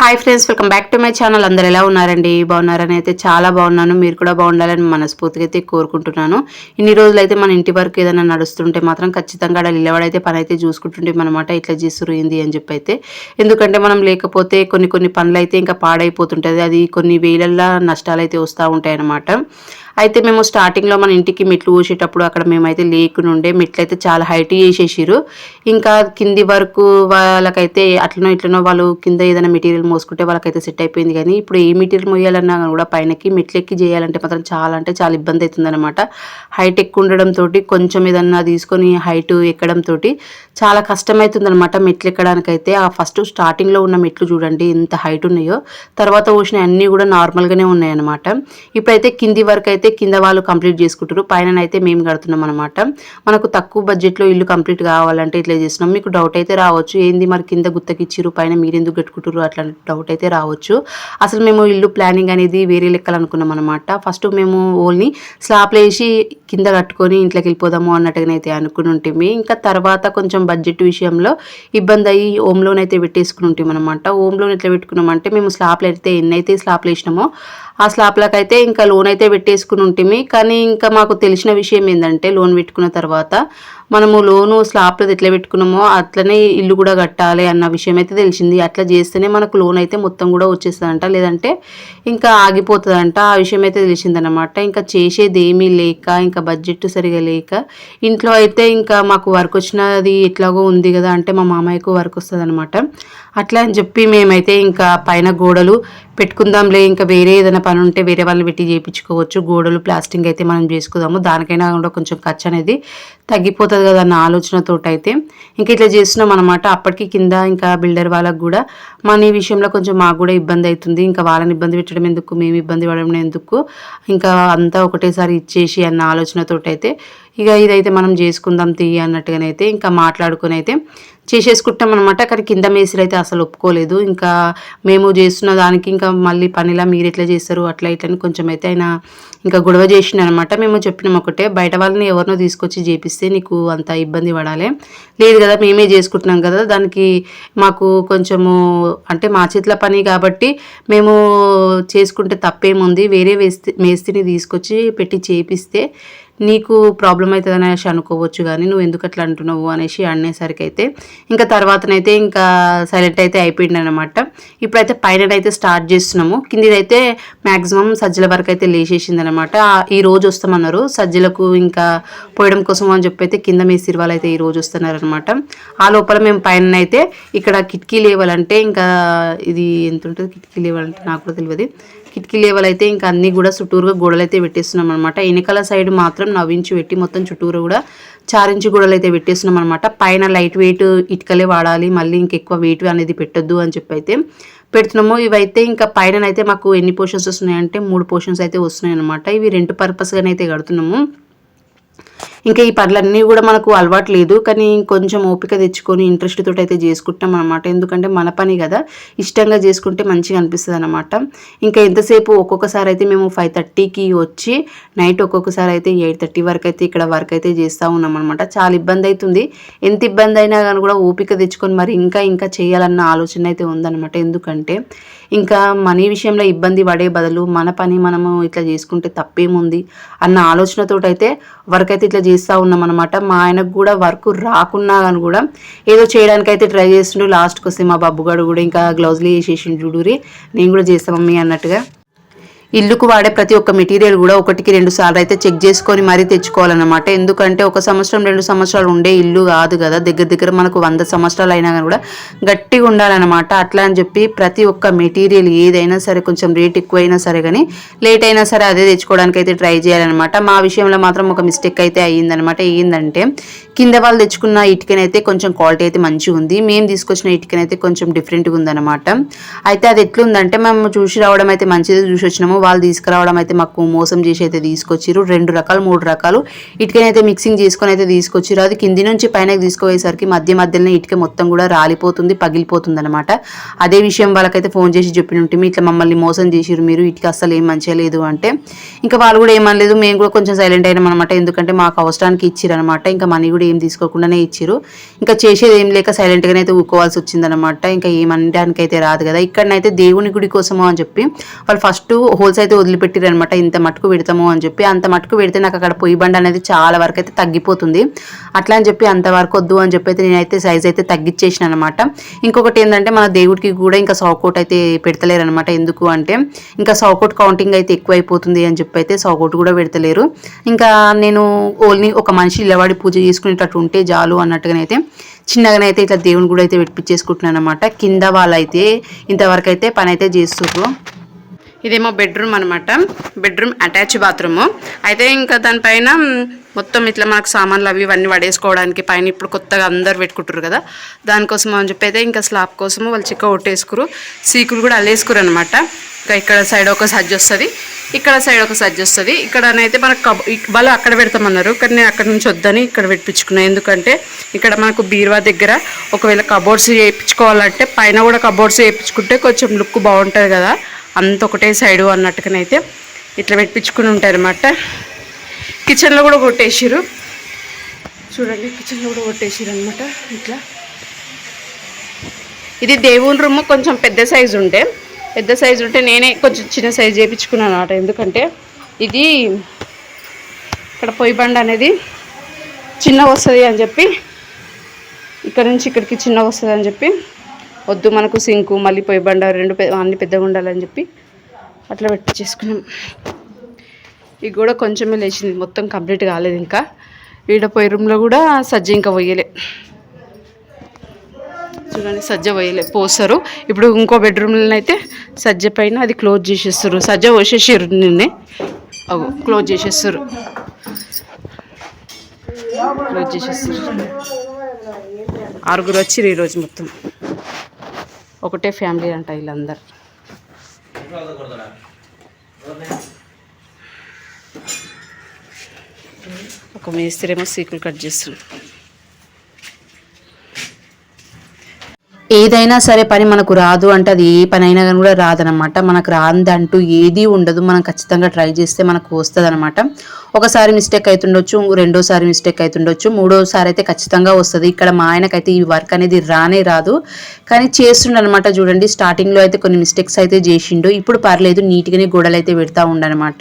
Hi friends welcome back to my channel అందరు ఎలా ఉన్నారండి? బాగున్నారని అయితే చాలా బాగున్నాను. మీరు కూడా బాగుండాలని మనస్ఫూర్తిగా అయితే కోరుకుంటున్నాను. ఇన్ని రోజులు అయితే మన ఇంటి వరకు ఏదైనా నడుస్తుంటే మాత్రం ఖచ్చితంగా అక్కడ నిలబడైతే పని అయితే చూసుకుంటుంటే అనమాట ఇట్లా చేస్తురు ఏంది అని చెప్పి అయితే ఎందుకంటే మనం లేకపోతే కొన్ని కొన్ని పనులు అయితే ఇంకా పాడైపోతుంటుంది అది కొన్ని వేలల్లో నష్టాలు అయితే వస్తూ ఉంటాయన్నమాట. అయితే మేము స్టార్టింగ్లో మన ఇంటికి మెట్లు పోసేటప్పుడు అక్కడ మేమైతే లేకునుండే మెట్లు అయితే చాలా హైట్ చేసేసారు ఇంకా కింది వరకు వాళ్ళకైతే అట్లనో ఇట్లనో వాళ్ళు కింద ఏదైనా మెటీరియల్ మోసుకుంటే వాళ్ళకైతే సెట్ అయిపోయింది. కానీ ఇప్పుడు ఏ మెటీరియల్ మోయాలన్నా కూడా పైనకి మెట్లెక్కి చేయాలంటే మాత్రం చాలా అంటే చాలా ఇబ్బంది అవుతుందన్నమాట. హైట్ ఎక్కువ ఉండడంతో కొంచెం ఏదన్నా తీసుకొని హైట్ ఎక్కడంతో చాలా కష్టమవుతుంది అనమాట మెట్లు ఎక్కడానికైతే. ఆ ఫస్ట్ స్టార్టింగ్లో ఉన్న మెట్లు చూడండి ఎంత హైట్ ఉన్నాయో తర్వాత పోసిన అన్నీ కూడా నార్మల్గానే ఉన్నాయన్నమాట. ఇప్పుడైతే కింది వరకు అయితే కింద వాళ్ళు కంప్లీట్ చేసుకుంటారు. పైన అయితే మేము కడుతున్నాం అనమాట మనకు తక్కువ బడ్జెట్లో ఇల్లు కంప్లీట్ కావాలంటే ఇట్లా చేస్తున్నాం. మీకు డౌట్ అయితే రావచ్చు. ఏంది మరి కింద గుత్తకిచ్చిరు పైన మీరు ఎందుకు కట్టుకుంటారు అట్లాంటి డౌట్ అయితే రావచ్చు. అసలు మేము ఇల్లు ప్లానింగ్ అనేది వేరే లెక్కలు అనుకున్నాం అనమాట ఫస్ట్ మేము ఓన్లీ స్లాప్లు వేసి కింద కట్టుకొని ఇంట్లోకి వెళ్ళిపోదాము అన్నట్టుగానైతే అనుకుని ఉంటుంది ఇంకా తర్వాత కొంచెం బడ్జెట్ విషయంలో ఇబ్బంది అయ్యి హోమ్ లోన్ అయితే పెట్టేసుకుని ఉంటాం అనమాట హోమ్ లోన్ ఎట్లా పెట్టుకున్నామంటే మేము స్లాప్లు అయితే ఎన్నైతే స్లాప్లు వేసినామో ఆ స్లాబ్లకు అయితే ఇంకా లోన్ అయితే పెట్టేసుకుని ఉంటుంది కానీ ఇంకా మాకు తెలిసిన విషయం ఏంటంటే లోన్ పెట్టుకున్న తర్వాత మనము లోను స్లాబ్లు ఎట్లా పెట్టుకున్నామో అట్లనే ఇల్లు కూడా కట్టాలి అన్న విషయం అయితే తెలిసింది. అట్లా చేస్తేనే మనకు లోన్ అయితే మొత్తం కూడా వచ్చేస్తుందంట. లేదంటే ఇంకా ఆగిపోతుందంట. ఆ విషయం అయితే తెలిసిందనమాట ఇంకా చేసేది ఏమీ లేక ఇంకా బడ్జెట్ సరిగా లేక ఇంట్లో అయితే ఇంకా మాకు వర్క్ వచ్చినది ఎట్లాగో ఉంది కదా అంటే మా మామయ్యకు వర్క్ వస్తుంది అనమాట అట్లా అని చెప్పి మేమైతే ఇంకా పైన గోడలు పెట్టుకుందాంలే ఇంకా వేరే ఏదైనా పని ఉంటే వేరే వాళ్ళని పెట్టి చేయించుకోవచ్చు. గోడలు ప్లాస్టింగ్ అయితే మనం చేసుకుందాము. దానికైనా కూడా కొంచెం ఖర్చు అనేది తగ్గిపోతుంది కదా అన్న ఆలోచనతో అయితే ఇంకా ఇట్లా చేస్తున్నాం అనమాట అప్పటికి కింద ఇంకా బిల్డర్ వాళ్ళకు కూడా మన ఈ విషయంలో కొంచెం మాకు కూడా ఇబ్బంది అవుతుంది ఇంకా వాళ్ళని ఇబ్బంది పెట్టడం ఎందుకు? మేము ఇబ్బంది పడడం ఎందుకు? ఇంకా అంతా ఒకటేసారి ఇచ్చేసి అన్న ఆలోచనతో అయితే ఇక ఇదైతే మనం చేసుకుందాం తీయ అన్నట్టుగానైతే ఇంకా మాట్లాడుకుని అయితే చేసేసుకుంటాం అనమాట కానీ కింద మేస్త్రి అయితే అసలు ఒప్పుకోలేదు. ఇంకా మేము చేస్తున్న దానికి ఇంకా మళ్ళీ పనిలా మీరు ఎట్లా చేస్తారు అట్లా ఇట్లని కొంచెం అయితే ఆయన ఇంకా గొడవ చేసిండు అనమాట మేము చెప్పినాం ఒకటే బయట వాళ్ళని ఎవరినో తీసుకొచ్చి చేపిస్తే నీకు అంత ఇబ్బంది పడాలి. లేదు కదా మేమే చేసుకుంటున్నాం కదా దానికి మాకు కొంచెము అంటే మా చేతుల పని కాబట్టి మేము చేసుకుంటే తప్పేముంది. వేరే వేస్తి మేస్త్రిని తీసుకొచ్చి పెట్టి చేపిస్తే నీకు ప్రాబ్లం అవుతుంది అనేసి అనుకోవచ్చు కానీ నువ్వు ఎందుకు అట్లా అంటున్నావు అనేసి అనేసరికి అయితే ఇంకా తర్వాతనైతే ఇంకా సైలెంట్ అయితే అయిపోయింది అనమాట ఇప్పుడైతే పైన అయితే స్టార్ట్ చేస్తున్నాము. కిందిదైతే మ్యాక్సిమం సజ్జల వరకు అయితే లేచేసింది అనమాట ఈ రోజు వస్తామన్నారు. సజ్జలకు ఇంకా పోయడం కోసం అని చెప్పి అయితే కింద మేసిరి వాళ్ళు అయితే ఈ రోజు వస్తున్నారు అనమాట ఆ లోపల మేము పైన అయితే ఇక్కడ కిటికీ లేవాలంటే ఇంకా ఇది ఎంత ఉంటుంది కిటికీ లేవాలంటే నాకు కూడా తెలియదు. కిటికీ లేవల్ అయితే ఇంకా అన్ని కూడా చుట్టూరుగా గోడలు అయితే పెట్టేస్తున్నాం అనమాట వెనకాల సైడ్ మాత్రం నవ్వించి పెట్టి మొత్తం చుట్టూరు కూడా చారించి గోడలు అయితే పెట్టేస్తున్నాం అనమాట పైన లైట్ వెయిట్ ఇటుకలే వాడాలి మళ్ళీ ఇంకెక్కువ వెయిట్ అనేది పెట్టొద్దు అని చెప్పి అయితే పెడుతున్నాము. ఇవైతే ఇంకా పైన అయితే మాకు ఎన్ని పోర్షన్స్ వస్తున్నాయంటే మూడు పోర్షన్స్ అయితే వస్తున్నాయి అనమాట ఇవి రెండు పర్పస్గానైతే కడుతున్నాము. ఇంకా ఈ పనులన్నీ కూడా మనకు అలవాటు లేదు. కానీ కొంచెం ఓపిక తెచ్చుకొని ఇంట్రెస్ట్ తోటి అయితే చేసుకుంటాం అనమాట ఎందుకంటే మన పని కదా. ఇష్టంగా చేసుకుంటే మంచిగా అనిపిస్తుంది అనమాట ఇంకా ఎంతసేపు ఒక్కొక్కసారి అయితే మేము ఫైవ్ థర్టీకి వచ్చి నైట్ ఒక్కొక్కసారి అయితే ఎయిట్ థర్టీ వరకు అయితే ఇక్కడ వర్క్ అయితే చేస్తూ ఉన్నాం అనమాట చాలా ఇబ్బంది అవుతుంది ఎంత ఇబ్బంది అయినా కానీ కూడా ఓపిక తెచ్చుకొని మరి ఇంకా ఇంకా చేయాలన్న ఆలోచన అయితే ఉందన్నమాట. ఎందుకంటే ఇంకా మనీ విషయంలో ఇబ్బంది పడే బదులు మన పని మనము ఇట్లా చేసుకుంటే తప్పేముంది అన్న ఆలోచనతో అయితే వర్క్ అయితే ఇట్లా చేస్తూ ఉన్నాం అనమాట మా ఆయనకు కూడా వర్క్ రాకున్నా కానీ కూడా ఏదో చేయడానికి అయితే ట్రై చేస్తుండు. లాస్ట్కి వస్తే మా బబ్బుగాడు కూడా ఇంకా గ్లౌజ్లు వేసేసిండు చూడురి నేను కూడా చేస్తాం మమ్మీ అన్నట్టుగా. ఇల్లుకు వాడే ప్రతి ఒక్క మెటీరియల్ కూడా ఒకటికి రెండు సార్లు అయితే చెక్ చేసుకొని మరీ తెచ్చుకోవాలన్నమాట. ఎందుకంటే ఒక సంవత్సరం రెండు సంవత్సరాలు ఉండే ఇల్లు కాదు కదా. దగ్గర దగ్గర మనకు వంద సంవత్సరాలు అయినా కానీ కూడా గట్టిగా ఉండాలన్నమాట. అట్లా అని చెప్పి ప్రతి ఒక్క మెటీరియల్ ఏదైనా సరే కొంచెం రేట్ ఎక్కువైనా సరే కానీ లేట్ అయినా సరే అదే తెచ్చుకోవడానికి అయితే ట్రై చేయాలన్నమాట. మా విషయంలో మాత్రం ఒక మిస్టేక్ అయితే అయ్యిందనమాట ఏంటంటే కింద వాళ్ళు తెచ్చుకున్న ఇటుకనైతే కొంచెం క్వాలిటీ అయితే మంచిగా ఉంది. మేము తీసుకొచ్చిన ఇటుకనైతే కొంచెం డిఫరెంట్గా ఉందన్నమాట. అయితే అది ఎట్లుందంటే మేము చూసి రావడం అయితే మంచిది చూసి వచ్చినాము. వాళ్ళు తీసుకురావడం అయితే మాకు మోసం చేసి అయితే తీసుకొచ్చారు రెండు రకాలు మూడు రకాలు. ఇటుకనైతే మిక్సింగ్ చేసుకొని అయితే తీసుకొచ్చిర్రు. అది కింది నుంచి పైనకి తీసుకుపోయేసరికి మధ్య మధ్యలోనే ఇటుక మొత్తం కూడా రాలిపోతుంది పగిలిపోతుంది అనమాట అదే విషయం వాళ్ళకైతే ఫోన్ చేసి చెప్పిన ఉంటే ఇట్లా మమ్మల్ని మోసం చేసిర్రు మీరు ఇటుక అస్సలు ఏం మంచిగా లేదు అంటే. ఇంకా వాళ్ళు కూడా ఏమనలేదు మేము కూడా కొంచెం సైలెంట్ అయినాం అనమాట ఎందుకంటే మాకు అవసరానికి ఇచ్చిర్రు అనమాట ఇంకా మనీ కూడా ఏం తీసుకోకుండానే ఇచ్చిర్రు. ఇంకా చేసేది ఏం లేక సైలెంట్గానే అయితే ఊకోవాల్సి వచ్చిందనమాట ఇంకా ఏమనడానికి అయితే రాదు కదా. ఇక్కడనైతే దేవుని గుడి కోసము అని చెప్పి వాళ్ళు ఫస్ట్ హోల్స్ అయితే వదిలిపెట్టిరు అనమాట ఇంత మటుకు పెడతాము అని చెప్పి. అంత మటుకు పెడితే నాకు అక్కడ పొయ్యి బండ అనేది చాలా వరకు అయితే తగ్గిపోతుంది. అట్లా అని చెప్పి అంతవరకు వద్దు అని చెప్పి అయితే నేనైతే సైజ్ అయితే తగ్గించేసిన అనమాట ఇంకొకటి ఏంటంటే మన దేవుడికి కూడా ఇంకా సౌకోట్ అయితే పెడతలేరు అనమాట ఎందుకు అంటే ఇంకా సౌకోట్ కౌంటింగ్ అయితే ఎక్కువ అయిపోతుంది అని చెప్పి అయితే సౌకోట్ కూడా పెడతలేరు. ఇంకా నేను ఓన్లీ ఒక మనిషి నిలబడి పూజ చేసుకునేటట్టు ఉంటే చాలు అన్నట్టుగానైతే చిన్నగానైతే ఇట్లా దేవుని కూడా అయితే పెట్టించేసుకుంటున్నాను అనమాట కింద వాళ్ళైతే ఇంతవరకు అయితే పని అయితే చేస్తున్నారు ఇదేమో బెడ్రూమ్ అనమాట బెడ్రూమ్ అటాచ్ బాత్రూమ్. అయితే ఇంకా దానిపైన మొత్తం ఇట్లా మనకు సామాన్లు అవి ఇవన్నీ పడేసుకోవడానికి పైన ఇప్పుడు కొత్తగా అందరు పెట్టుకుంటారు కదా. దానికోసం అని చెప్పి అయితే ఇంకా స్లాబ్ కోసము వాళ్ళు చిక్క కొట్టేసుకురు. సీకులు కూడా అల్లేసుకురు అనమాట ఇంకా ఇక్కడ సైడ్ ఒక సజ్జ వస్తుంది. ఇక్కడ సైడ్ ఒక సజ్జ వస్తుంది. ఇక్కడనైతే మనకు కబ వాళ్ళు అక్కడ పెడతామన్నారు. కానీ నేను అక్కడ నుంచి వద్దని ఇక్కడ పెట్టించుకున్నాను ఎందుకంటే ఇక్కడ మనకు బీరువా దగ్గర ఒకవేళ కబోర్డ్స్ చేయించుకోవాలంటే పైన కూడా కబోర్డ్స్ చేయించుకుంటే కొంచెం లుక్ బాగుంటుంది కదా. అంత ఒకటే సైడు అన్నట్టుగానైతే ఇట్లా పెట్టించుకుని ఉంటారన్నమాట. కిచెన్లో కూడా కొట్టేసిరు చూడండి కిచెన్లో కూడా కొట్టేసిరు అనమాట ఇట్లా. ఇది దేవుని రూమ్ కొంచెం పెద్ద సైజు ఉంటే పెద్ద సైజు ఉంటే నేనే కొంచెం చిన్న సైజు చేయించుకున్నాను అనమాట ఎందుకంటే ఇది ఇక్కడ పొయ్యి బండ అనేది చిన్న వస్తుంది అని చెప్పి ఇక్కడ నుంచి ఇక్కడికి చిన్న వస్తుంది అని చెప్పి వద్దు మనకు సింకు మళ్ళీ పొయ్యి బండ రెండు అన్ని పెద్దగా ఉండాలని చెప్పి అట్లా పెట్టి చేసుకున్నాం. ఇది కూడా కొంచెమే లేచింది మొత్తం కంప్లీట్ కాలేదు ఇంకా. ఈడ పొయ్యి రూమ్లో కూడా సజ్జ ఇంకా పోయలే. చూడండి సజ్జ పోయలే పోస్తారు. ఇప్పుడు ఇంకో బెడ్రూమ్లో అయితే సజ్జ పైన అది క్లోజ్ చేసేస్తారు. సజ్జ పోసేసారు నిన్నే. అవు క్లోజ్ చేసేస్తారు. క్లోజ్ చేసేస్తారు. ఆరుగురు వచ్చిర్రు ఈరోజు మొత్తం. ఒకటే ఫ్యామిలీ అంట వీళ్ళందరు. ఒక మేస్త్రేమో సీకులు కట్ చేస్తుంది. ఏదైనా సరే పని మనకు రాదు అంటే అది ఏ పని అయినా కానీ కూడా రాదనమాట మనకు రాదంటూ ఏది ఉండదు. మనం ఖచ్చితంగా ట్రై చేస్తే మనకు వస్తుంది అనమాట ఒకసారి మిస్టేక్ అవుతుండొచ్చు రెండోసారి మిస్టేక్ అవుతుండొచ్చు మూడోసారి అయితే ఖచ్చితంగా వస్తుంది. ఇక్కడ మా ఆయనకైతే ఈ వర్క్ అనేది రానే రాదు. కానీ చేస్తుండనమాట చూడండి. స్టార్టింగ్లో అయితే కొన్ని మిస్టేక్స్ అయితే చేసిండు. ఇప్పుడు పర్లేదు నీట్గానే గోడలు అయితే పెడతా ఉండనమాట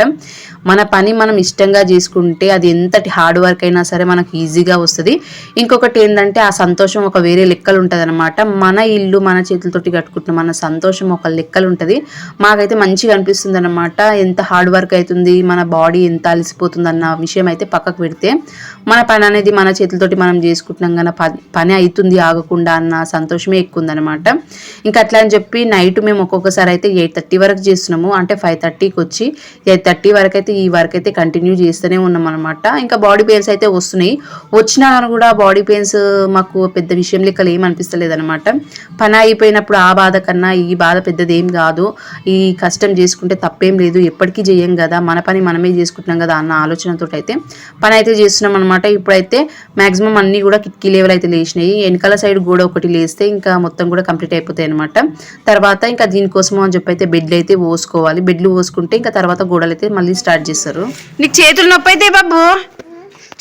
మన పని మనం ఇష్టంగా చేసుకుంటే అది ఎంతటి హార్డ్ వర్క్ అయినా సరే మనకు ఈజీగా వస్తుంది. ఇంకొకటి ఏంటంటే ఆ సంతోషం ఒక వేరే లెక్కలు ఉంటుంది మన ఇల్లు మన చేతులతోటి కట్టుకుంటున్న మన సంతోషం ఒక లెక్కలు ఉంటుంది. మాకైతే మంచిగా అనిపిస్తుంది అనమాట ఎంత హార్డ్ వర్క్ అవుతుంది మన బాడీ ఎంత అలసిపోతుంది అన్న విషయం అయితే పక్కకు పెడితే మన పని అనేది మన చేతులతోటి మనం చేసుకుంటున్నాం కానీ ప- పని అవుతుంది ఆగకుండా అన్న సంతోషమే ఎక్కువ ఉందన్నమాట ఇంకా అట్లా అని చెప్పి నైట్ మేము ఒక్కొక్కసారి అయితే ఎయిట్ థర్టీ వరకు చేస్తున్నాము. అంటే ఫైవ్ థర్టీకి వచ్చి ఎయిట్ థర్టీ వరకు అయితే ఈ వర్క్ అయితే కంటిన్యూ చేస్తూనే ఉన్నాం అనమాట ఇంకా బాడీ పెయిన్స్ అయితే వస్తున్నాయి. వచ్చినా కానీ కూడా బాడీ పెయిన్స్ మాకు పెద్ద విషయం లెక్కలు ఏం అనమాట పని అయిపోయినప్పుడు ఆ బాధ కన్నా ఈ బాధ పెద్దది ఏం కాదు. ఈ కష్టం చేసుకుంటే తప్పేం లేదు. ఎప్పటికీ చేయం కదా. మన పని మనమే చేసుకుంటున్నాం కదా అన్న ఆలోచనతో అయితే పని అయితే చేస్తున్నాం అనమాట ఇప్పుడైతే మ్యాక్సిమం అన్నీ కూడా కిటికీ లెవెల్ అయితే లేచినాయి. వెనకాల సైడ్ గోడ ఒకటి లేస్తే ఇంకా మొత్తం కూడా కంప్లీట్ అయిపోతాయి అనమాట తర్వాత ఇంకా దీనికోసం అని చెప్పి అయితే బెడ్లు అయితే పోసుకోవాలి. బెడ్లు పోసుకుంటే ఇంకా తర్వాత గోడలు అయితే మళ్ళీ స్టార్ట్ చేస్తారు. నీకు చేతులు నొప్పి అవుతాయి బాబు.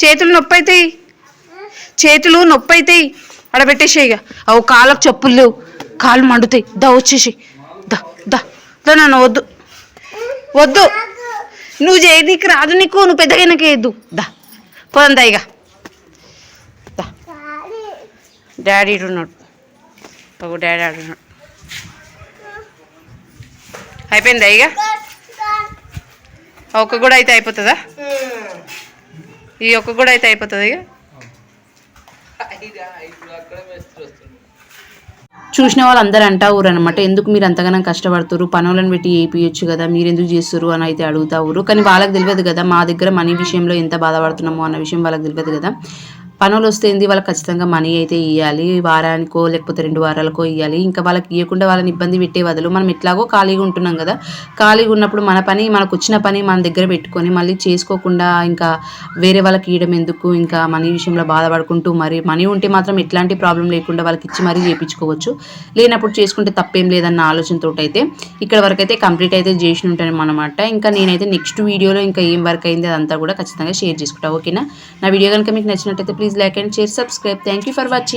చేతులు నొప్పి అవుతాయి చేతులు నొప్పి అవుతాయి అక్కడ పెట్టేసేయి ఇక. అవు కాళ్ళకు చెప్పులు లేవు. కాళ్ళు మండుతాయి. దా వచ్చేసి దా దా. దా నన్ను వద్దు. వద్దు. నువ్వు చేయి నీకు రాదు నీకు. నువ్వు పెద్దగా నాకేద్దు దా. పోదందా ఇక. దా. డాడీ ఉన్నాడు. ఒక డాడీ ఆడున్నాడు అయిపోయిందా ఇక? ఒక్క కూడా అయితే అయిపోతుందా? ఈ ఒక్క కూడా అయితే అయిపోతుంది ఇక? చూసిన వాళ్ళు అందరు అంటా ఊరు అనమాట ఎందుకు మీరు అంతగానో కష్టపడుతురు పనులను పెట్టి ఏపీయొచ్చు కదా మీరు ఎందుకు చేస్తారు అని అయితే అడుగుతా ఊరు కానీ వాళ్ళకి తెలియదు కదా మా దగ్గర మనీ విషయంలో ఎంత బాధపడుతున్నామో అన్న విషయం వాళ్ళకి తెలియదు కదా. పనులు వస్తే ఏంది వాళ్ళకి ఖచ్చితంగా మనీ అయితే ఇవ్వాలి వారానికో లేకపోతే రెండు వారాలకో ఇవ్వాలి ఇంకా వాళ్ళకి ఇవ్వకుండా వాళ్ళని ఇబ్బంది పెట్టే బదులు మనం ఎట్లాగో ఖాళీగా ఉంటున్నాం కదా. ఖాళీగా ఉన్నప్పుడు మన పని మనకు వచ్చిన పని మన దగ్గర పెట్టుకొని మళ్ళీ చేసుకోకుండా ఇంకా వేరే వాళ్ళకి ఇవ్వడం ఎందుకు? ఇంకా మనీ విషయంలో బాధపడుకుంటూ మరి మనీ ఉంటే మాత్రం ఎట్లాంటి ప్రాబ్లం లేకుండా వాళ్ళకి ఇచ్చి మరీ చేయించుకోవచ్చు లేనప్పుడు చేసుకుంటే తప్పేం లేదన్న ఆలోచనతో అయితే ఇక్కడ వరకు అయితే కంప్లీట్ అయితే చేసి ఉంటాను అనమాట ఇంకా నేనైతే నెక్స్ట్ వీడియోలో ఇంకా ఏం వర్క్ అయింది అదంతా కూడా ఖచ్చితంగా షేర్ చేసుకుంటా. ఓకేనా? నా వీడియో కనుక మీకు నచ్చినట్టయితే please please like and share subscribe thank you for watching